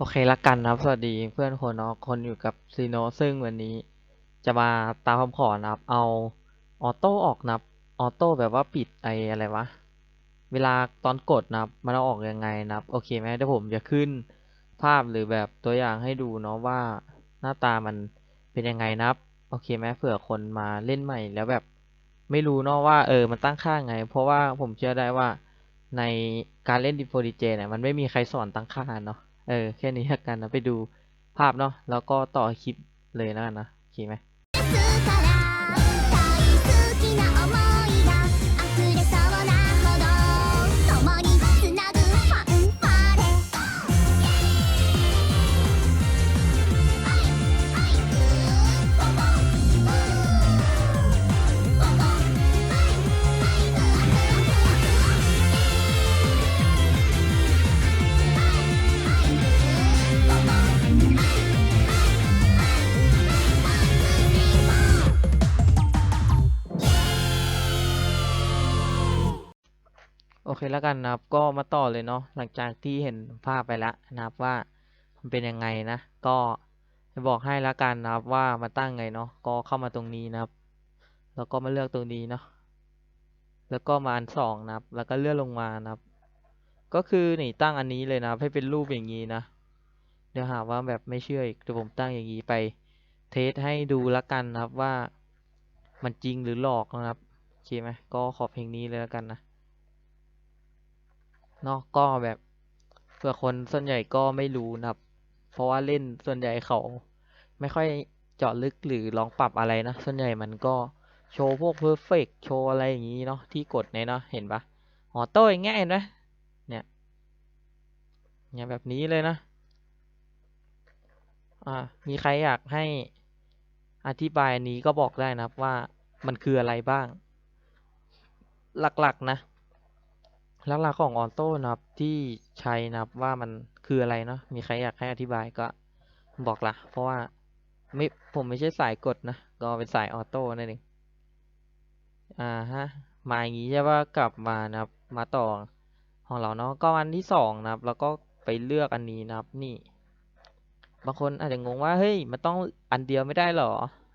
โอเคละกันนะครับ สวัสดีเพื่อนคนเนาะคนอยู่กับซีโนซึ่งวันนี้จะมาตามคำขอนะครับ เอาออโต้ออกนะครับออโต้แบบว่าปิดไออะไรวะ เวลาตอนกดนะครับมันเอาออกยังไงนะครับ โอเคไหมเดี๋ยวผมจะขึ้นภาพหรือแบบตัวอย่างให้ดูเนาะว่าหน้าตามันเป็นยังไงนะครับ โอเคไหมเผื่อคนมาเล่นใหม่แล้วแบบไม่รู้เนาะว่าเออมันตั้งค่าไง เพราะว่าผมเชื่อได้ว่าในการเล่น d 4 d j เนี่ยมันไม่มีใครสอนตั้งค่าเนาะ เออแค่นี้ละกันนะไปดูภาพเนาะแล้วก็ต่อคลิปเลยแล้วกันนะโอเคไหม เคแล้วกันนะครับ ก็มาต่อเลยเนาะหลังจากที่เห็นภาพไปแล้วนะครับว่ามันเป็นยังไงนะ ก็จะบอกให้แล้วกันนะครับว่ามาตั้งไงเนาะก็เข้ามาตรงนี้นะครับ แล้วก็มาเลือกตรงนี้เนาะแล้วก็มาอันสองนะครับ แล้วก็เลื่อนลงมานะครับ ก็คือนี่ตั้งอันนี้เลยนะให้เป็นรูปอย่างนี้นะเดี๋ยวหาว่าแบบไม่เชื่ออีกเดี๋ยวผมตั้งอย่างนี้ไป เทสให้ดูแล้วกันนะครับว่ามันจริงหรือหลอกนะครับโอเคไหมก็ขอเพลงนี้เลยแล้วกันนะ เนาะก็แบบเผื่อคนส่วนใหญ่ก็ไม่รู้นะครับ เพราะว่าเล่นส่วนใหญ่เขาไม่ค่อยเจาะลึกหรือลองปรับอะไรนะ ส่วนใหญ่มันก็โชว์พวกเพอร์เฟกโชว์อะไรอย่างนี้เนาะที่กดเนี่ยเนาะเห็นปะออโต้อย่างเงี้ยเห็นไหมเนี่ยเนี่ยแบบนี้เลยนะ อ่า มีใครอยากให้อธิบายนี้ก็บอกได้นะครับว่ามันคืออะไรบ้าง หลักๆนะ หลักๆของออโต้นะครับที่ใช้นะครับว่ามันคืออะไรเนาะมีใครอยากให้อธิบายก็บอกละเพราะว่าไม่ผมไม่ใช่สายกดนะ ก็เป็นสายออโต้นั่นเองอ่าฮะมาอย่างนี้ใช่ป่ะกลับมานะครับมาต่อของเราเนาะก็อันที่สองนะครับ แล้วก็ไปเลือกอันนี้นะครับนี่ บางคนอาจจะงงว่าเฮ้ยมันต้องอันเดียวไม่ได้หรอ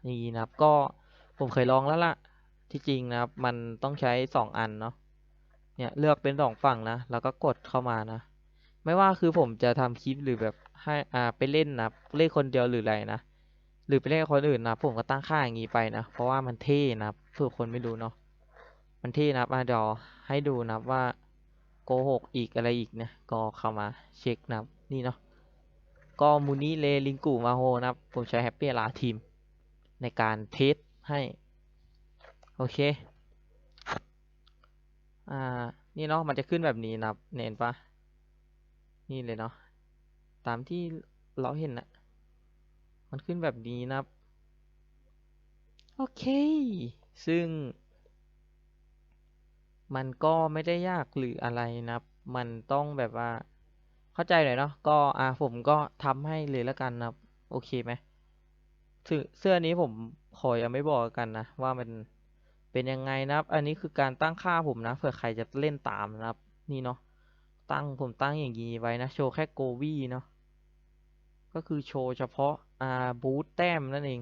นี่นะครับ ก็ผมเคยลองแล้วล่ะที่จริงนะครับ มันต้องใช้สองอันเนาะ เนี่ยเลือกเป็นสองฝั่งนะ แล้วก็กดเข้ามานะ ไม่ว่าคือผมจะทำคลิปหรือแบบให้อ่าไปเล่นนะเล่นคนเดียวหรืออะไรนะ หรือไปเล่นคนอื่นนะผมก็ตั้งค่าอย่างนี้ไปนะ เพราะว่ามันเท่นะเพื่อคนไม่รู้เนาะ มันเท่นะครับอะเดี๋ยวให้ดูนะว่าโกหกอีกอะไรอีกเนี่ย ก็เข้ามาเช็คนะนี่เนาะ ก็มูนิเลลิงกูมาโฮนะผมใช้แฮปปี้ลาทีมในการเทสให้ โอเค อ่า นี่เนาะ มันจะขึ้นแบบนี้นะครับเห็นปะนี่เลยเนาะ ตามที่เราเห็นนะมันขึ้นแบบนี้นะครับ โอเค ซึ่ง มันก็ไม่ได้ยากหรืออะไรนะครับ มันต้องแบบว่า เข้าใจหน่อยเนาะ ก็อ่าผมก็ทำให้เลยแล้วกันนะครับ โอเคไหม เสื้อนี้ผมขอยังไม่บอกกันนะ ว่ามัน เป็นยังไงนะครับ อันนี้คือการตั้งค่าผมนะเผื่อใครจะเล่นตามนะครับ นี่เนาะ ตั้งผมตั้งอย่างนี้ไว้นะ โชว์แค่โกวี่เนาะ ก็คือโชว์เฉพาะอ่าบูทแต้มนั่นเอง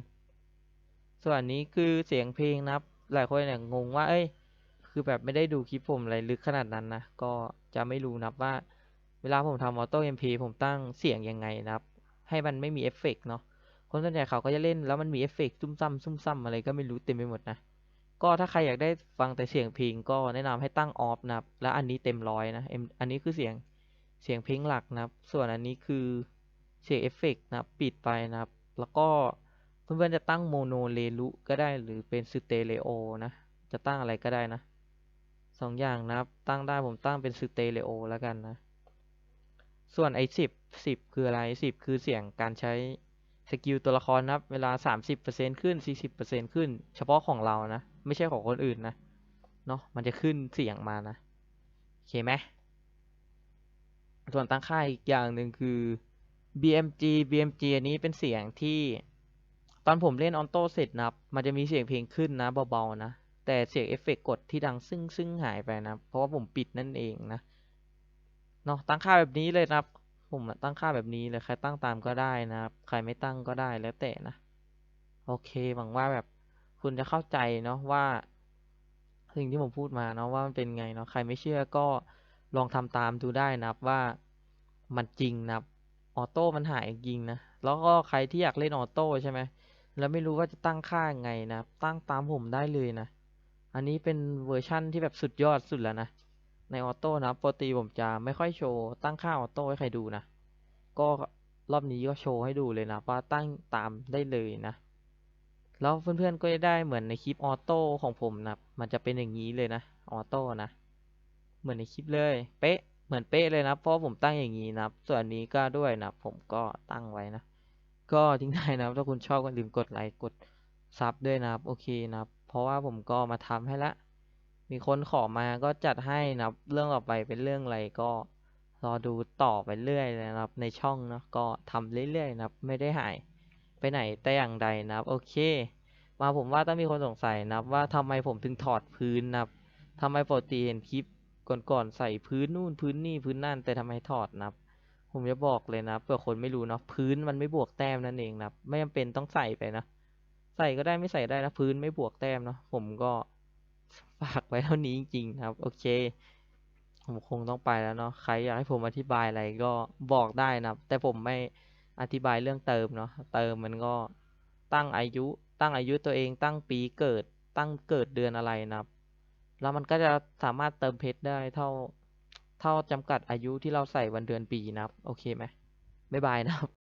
ส่วนนี้คือเสียงเพลงนะครับ หลายคนเนี่ยงงว่า เอ้ย คือแบบไม่ได้ดูคลิปผมอะไรลึกขนาดนั้นนะ ก็จะไม่รู้นะครับว่า เวลาผมทำออโต้เอ็มพีผมตั้งเสียงยังไงนะครับ ให้มันไม่มีเอฟเฟกต์เนาะ คนส่วนใหญ่เขาก็จะเล่นแล้วมันมีเอฟเฟกต์ซุ่มซ่ำซุ่มซ่ำอะไรก็ไม่รู้เต็มไปหมดนะ ก็ถ้าใครอยากได้ฟังแต่เสียงเพลงก็แนะนำให้ตั้งออฟนะครับ แล้วอันนี้เต็มร้อยนะเอ็มอันนี้คือเสียงเสียงเพลงหลักนะครับ ส่วนอันนี้คือเสียงเอฟเฟกต์นะครับปิดไปนะครับ แล้วก็เพื่อนๆจะตั้งโมโนเรลุก็ได้หรือเป็นสเตเรโอนะ จะตั้งอะไรก็ได้นะสองอย่างนะครับ ตั้งได้ผมตั้งเป็นสเตเรโอแล้วกันนะ ส่วนไอ้สิบสิบคืออะไรสิบคือเสียงการใช้สกิลตัวละครนะครับ เวลาสามสิบเปอร์เซ็นขึ้นสี่สิบเปอร์เซ็นขึ้น เฉพาะของเรานะ ไม่ใช่ของคนอื่นนะ เนาะมันจะขึ้นเสียงมานะ โอเคไหม ส่วนตั้งค่าอีกอย่างหนึ่งคือ BMG BMG อันนี้เป็นเสียงที่ตอนผมเล่นออนโต้เสร็จนะครับ มันจะมีเสียงเพลงขึ้นนะเบาๆนะ แต่เสียงเอฟเฟกต์กดที่ดังซึ่งซึ่งหายไปนะ เพราะว่าผมปิดนั่นเองนะ เนาะตั้งค่าแบบนี้เลยนะครับ ผมตั้งค่าแบบนี้เลย ใครตั้งตามก็ได้นะครับ ใครไม่ตั้งก็ได้แล้วแต่นะ โอเค หวังว่าแบบ คุณจะเข้าใจเนาะว่า สิ่งที่ผมพูดมาเนาะว่ามันเป็นไงเนาะใครไม่เชื่อก็ลองทำตามดูได้นะครับว่ามันจริงนะครับออโต้มันหายจริงนะแล้วก็ใครที่อยากเล่นออโต้ใช่ไหมแล้วไม่รู้ว่าจะตั้งค่ายังไงนะตั้งตามผมได้เลยนะ อันนี้เป็นเวอร์ชั่นที่แบบสุดยอดสุดแล้วนะ ในออโต้นะปกติผมจะไม่ค่อยโชว์ตั้งค่าออโต้ให้ใครดูนะ ก็รอบนี้ก็โชว์ให้ดูเลยนะว่าตั้งตามได้เลยนะ แล้วเพื่อนๆก็จะได้เหมือนในคลิปออโต้ของผมนะมันจะเป็นอย่างนี้เลยนะออโต้นะ เหมือนในคลิปเลย เป๊ะ เหมือนเป๊ะเลยนะ เพราะผมตั้งอย่างนี้นะส่วนนี้ก็ด้วยนะ ผมก็ตั้งไว้นะ ก็ทิ้งท้ายนะถ้าคุณชอบก็อย่าลืมกดไลค์กดซับด้วยนะโอเคนะเพราะว่าผมก็มาทำให้ละ มีคนขอมาก็จัดให้นะเรื่องต่อไปเป็นเรื่องอะไรก็รอดูต่อไปเรื่อยเลยนะครับในช่องเนาะก็ทำเรื่อยๆนะครับไม่ได้หาย ไปไหนแต่อย่างใดนะครับ โอเค มาผมว่าต้องมีคนสงสัยนะครับว่าทำไมผมถึงถอดพื้นนะครับทำไมปกติเห็นคลิปก่อนๆใส่พื้นนู่นพื้นนี่พื้นนั่นแต่ทำไมถอดนะครับ ผมจะบอกเลยนะเผื่อคนไม่รู้เนาะพื้นมันไม่บวกแต้มนั่นเองนะไม่จำเป็นต้องใส่ไปนะใส่ก็ได้ไม่ใส่ได้นะพื้นไม่บวกแต้มเนาะผมก็ฝากไว้เท่านี้จริงๆครับ โอเค ผมคงต้องไปแล้วเนาะใครอยากให้ผมอธิบายอะไรก็บอกได้นะแต่ผมไม่ อธิบายเรื่องเติมเนาะเติมมันก็ตั้งอายุ ตั้งอายุตัวเอง ตั้งปีเกิด ตั้งเกิดเดือนอะไรนะครับ แล้วมันก็จะสามารถเติมเพชรได้เท่าเท่าจำกัดอายุที่เราใส่วันเดือนปีนะครับ โอเคไหมบ๊ายบายนะครับ